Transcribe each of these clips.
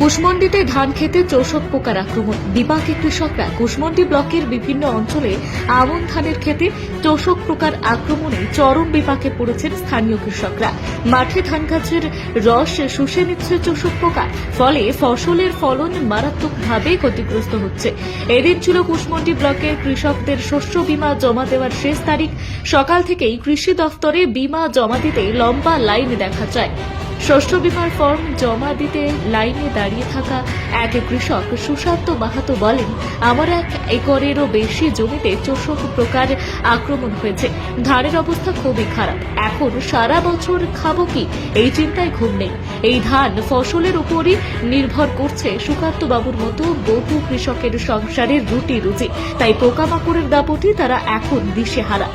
কুশমন্ডিতে ধান খেতে চৌষক পোকার আক্রমণ। বিপাকে কৃষকরা কুশমন্ডি ব্লকের বিভিন্ন অঞ্চলে আমন ধানের খেতে চৌষক পোকার আক্রমণে চরম বিপাকে পড়েছেন স্থানীয় কৃষকরা। মাঠে ধান গাছের রস শুষে নিচ্ছে চৌষক পোকা, ফলে ফসলের ফলন মারাত্মকভাবে ক্ষতিগ্রস্ত হচ্ছে। এদিন ছিল কুশমন্ডি ব্লকের কৃষকদের শস্য বীমা জমা দেওয়ার শেষ তারিখ। সকাল থেকেই কৃষি দফতরে বীমা জমা দিতে লম্বা লাইন দেখা যায়। শস্য বীমার ফর্ম জমা দিতে লাইনে দাঁড়িয়ে থাকা এক কৃষক সুশান্ত মাহাতো বলেন, আমার এক একরেরও বেশি জমিতে চোষক প্রকার আক্রমণ হয়েছে। ধানের অবস্থা খুবই খারাপ। এখন সারা বছর খাব কি? এই চিন্তায় ঘুম নেই। এই ধান ফসলের উপরই নির্ভর করছে সুকান্ত বাবুর মতো বহু কৃষকের সংসারের রুটি রুজি তাই পোকামাকড়ের দাপটে তারা এখন দিশেহারা।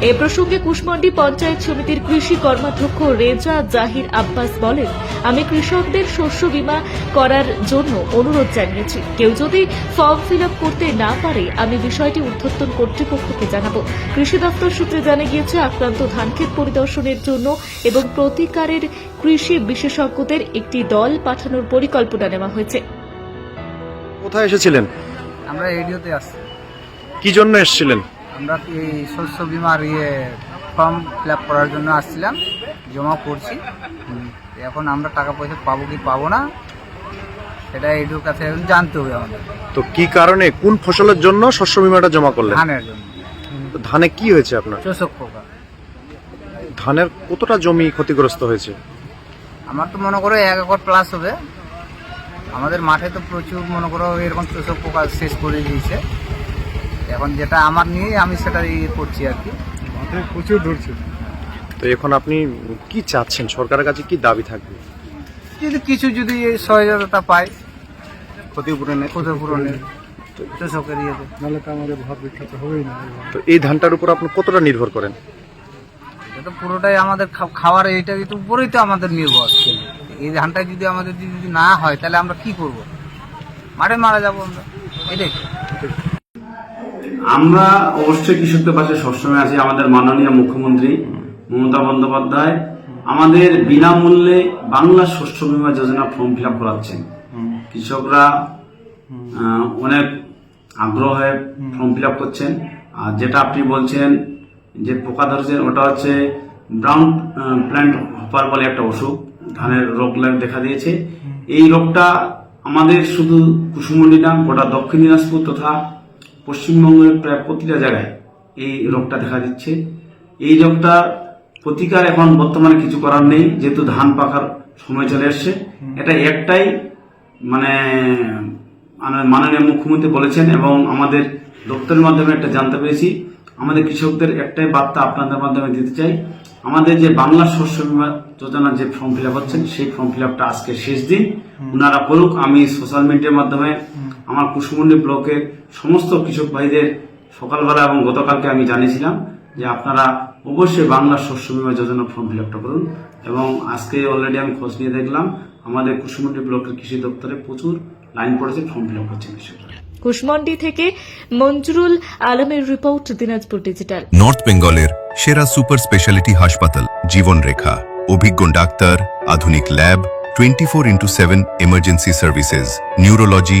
এ প্রসঙ্গে কুশমন্ডি পঞ্চায়েত সমিতির কৃষি কর্মাধ্যক্ষ রেজা জাহির আব্বাস বলেন আমি কৃষকদের শস্য বীমা করার জন্য অনুরোধ জানিয়েছি। কেউ যদি ফর্ম ফিল আপ করতে না পারে আমি বিষয়টি ঊর্ধ্বতন কর্তৃপক্ষকে জানাব। কৃষি দপ্তর সূত্রে জানা গিয়েছে আক্রান্ত ধানক্ষেত পরিদর্শনের জন্য এবং প্রতিকারের কৃষি বিশেষজ্ঞদের একটি দল পাঠানোর পরিকল্পনা নেওয়া হয়েছে। কোথায় এসেছিলেন? আমরা রেডিওতে আসছি। কি জন্য এসেছিলেন? আমরা এই শস্য বিমার ইয়ে ফর্ম ফিল আপ করার জন্য আসছিলাম জমা করছি। এখন আমরা টাকা পয়সা পাবো কি পাবো না সেটা এডিওর কাছে জানতে হবে আমাদের। তো কি কারণে কোন ফসলের জন্য শস্য বিমাটা জমা করলেন? ধানের জন্য। তো ধানে কি হয়েছে আপনার? চোষক পোকা। ধানের কতটা জমি ক্ষতিগ্রস্ত হয়েছে? আমার তো মনে করো এক একর প্লাস হবে। আমাদের মাঠে তো প্রচুর মনে করো এরকম চোষক পোকা শেষ করে দিয়েছে। এখন যেটা আমার নিয়ে আমি সেটা ইয়ে করছি আর কি। প্রচুর ধরছে তো এখন আপনি কি চাচ্ছেন? সরকারের কাছে কি দাবি থাকবে? যদি কিছু যদি এই সহায়তা পাই ক্ষতিপূরণের। ক্ষতিপূরণের। চোষকের ইয়েতে নাহলে তো আমাদের বিখ্যাত হবেই না। তো এই ধানটার উপর আপনি কতটা নির্ভর করেন? এটা তো পুরোটাই আমাদের খা- খাওয়ার এইটা তো উপরেই তো আমাদের নির্ভর। এই ধানটা যদি আমাদের যদি যদি না হয় তাহলে আমরা কি করব? মাঠে মারা যাব আমরা। এটাই। আমরা অবশ্যই কৃষকদের পাশে সবসময় আছি। আমাদের মাননীয় মুখ্যমন্ত্রী মমতা বন্দ্যোপাধ্যায় আমাদের বিনামূল্যে বাংলা শস্য বীমা যোজনা ফর্ম ফিল আপ করাচ্ছেন। কৃষকরা অনেক আগ্রহ হয়ে ফর্ম ফিল আপ করছেন। আর যেটা আপনি বলছেন যে পোকা ধরছেন ওটা হচ্ছে ব্রাউন প্ল্যান্ট হপার বলে একটা অসুখ ধানের রোগ দেখা দিয়েছে। এই রোগটা আমাদের শুধু কুসুমন্ডি না, গোটা দক্ষিণ দিনাজপুর তথা পশ্চিমবঙ্গের প্রায় প্রতিটা জায়গায় এই রোগটা দেখা দিচ্ছে। এই রোগটা প্রতিকার এখন বর্তমানে কিছু করার নেই যেহেতু ধান পাকার সময় চলে এসছে। এটা একটাই মানে মানে মাননীয় মুখ্যমন্ত্রী বলেছেন এবং আমাদের দপ্তরের মাধ্যমে একটা জানতে পেরেছি। আমাদের কৃষকদের একটাই বার্তা আপনাদের মাধ্যমে দিতে চাই। আমাদের যে বাংলা শস্য বীমা যোজনার যে ফর্ম ফিল আপ হচ্ছেন সেই ফর্ম ফিল আপটা আজকে শেষ দিন। ওনারা করুক আমি সোশ্যাল মিডিয়ার মাধ্যমে আমার কুসুমন্ডি ব্লকে সমস্ত কৃষক ভাইদের সকালবেলা এবং গতকালকে আমি জানিয়েছিলাম যে আপনারা অবশ্যই বাংলা শস্য বীমা যোজনার ফর্ম ফিল আপটা করুন। এবং আজকে অলরেডি আমি খোঁজ নিয়ে দেখলাম আমাদের কুসুমন্ডি ব্লকের কৃষি দপ্তরে প্রচুর লাইন পড়েছে ফর্ম ফিল আপ করছে কৃষকরা। কুশমন্ডি থেকে মঞ্জুরুল আলমের রিপোর্ট দিনাজপুর ডিজিটাল নর্থ বেঙ্গলের সেরা সুপার স্পেশালিটি হাসপাতাল জীবনরেখা। অভিজ্ঞ ডাক্তার আধুনিক lab twenty four into seven emergency services neurology